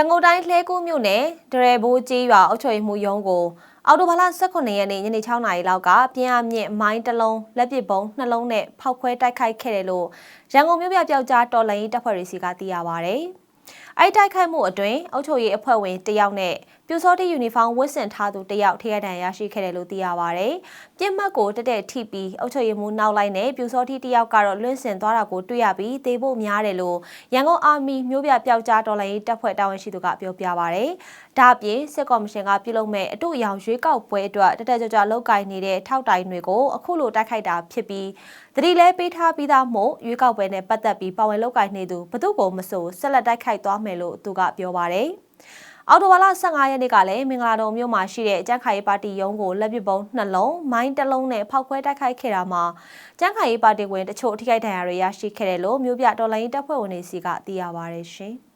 န်ကုန်တိုင်းလှဲကူးမြို့နယ်ဒရယ်ဘိုးကြီးရွာအုပ်ချုပ်ရေးမှူးရုံးကိုအော်တိုဘာလ18ရက်နေ့ညနေ6နာရီလောက်ကပြင်းအားမြင့်မိုင်းတစ်လုံးလက်ပစ်ဗုံးနှလုံးနဲ့ဖောက်ခွဲတိုက်ခိုက်ခဲ့တယ်လို့ရန်ကုန်မြို့ပြပျောက်ကြားတော်လှန်ရေးတပ်ဖွဲ့တွေစီကသိရပါဗျ။အဲ့တိုက်ခိုက်မှုအတွင်းအုပ်ချုပ်ရေးအဖွဲ့ဝင်တယောက်နဲ့ပြူစောတိယူနီဖောင်းဝတ်ဆင်ထားသူတယောက်ထိခိုက်ဒဏ်ရာရရှိခဲ့တယ်လို့သိရပါဗျ။ပြစ်မှတ်ကိုတက်တက်ထိပြီးအုပ်ချုပ်ရေးမှူးနောက်လိုက်နဲ့ပြူစောတိတယောက်ကတော့လွင့်စင်သွားတာကိုတွေ့ရပြီးတေဖို့များတယ်လို့ရန်ကုန်အာမီမြို့ပြပျောက်ကြားတော်လှန်ရေးတပ်ဖွဲ့တာဝန်ရှိသူကပြောပြပါဗျ။ဒါ့အပြင်စစ်ကော်မရှင်ကပြုလုပ်မဲ့အတူအယောင်ရွေးကောက်ပွဲအတွက်တက်တက်ကြွကြွလောက်ကင်နေတဲ့ထောက်တိုင်တွေကိုအခုလိုတိုက်ခိုက်တာဖြစ်ပြီးတတိလဲပေးထားပြီးသားမို့ရွေးကောက်ပွဲနဲ့ပတ်သက်ပြီးပါဝင်လောက်ကင်နေသူဘသူ့ကိုမဆိုဆက်လက်တိုက်ခိုက်သွားမယ်လို့သူကပြောပါတယ်။ အော်တိုဝါလာ15ရက်နေ့ကလည်းမင်္ဂလာတုံမြို့မှာရှိတဲ့ကျန်းခိုင်ရေးပါတီရုံးကိုလက်ပစ်ပုံးနှလုံးမိုင်းတစ်လုံးနဲ့ဖောက်ခွဲတိုက်ခိုက်ခဲ့တာမှာကျန်းခိုင်ရေးပါတီဝင်တချို့ထိခိုက်ဒဏ်ရာတွေရရှိခဲ့တယ်လို့မြို့ပြတော်လိုင်းတပ်ဖွဲ့ဝင်တွေစီကသိရပါဗျရှင်။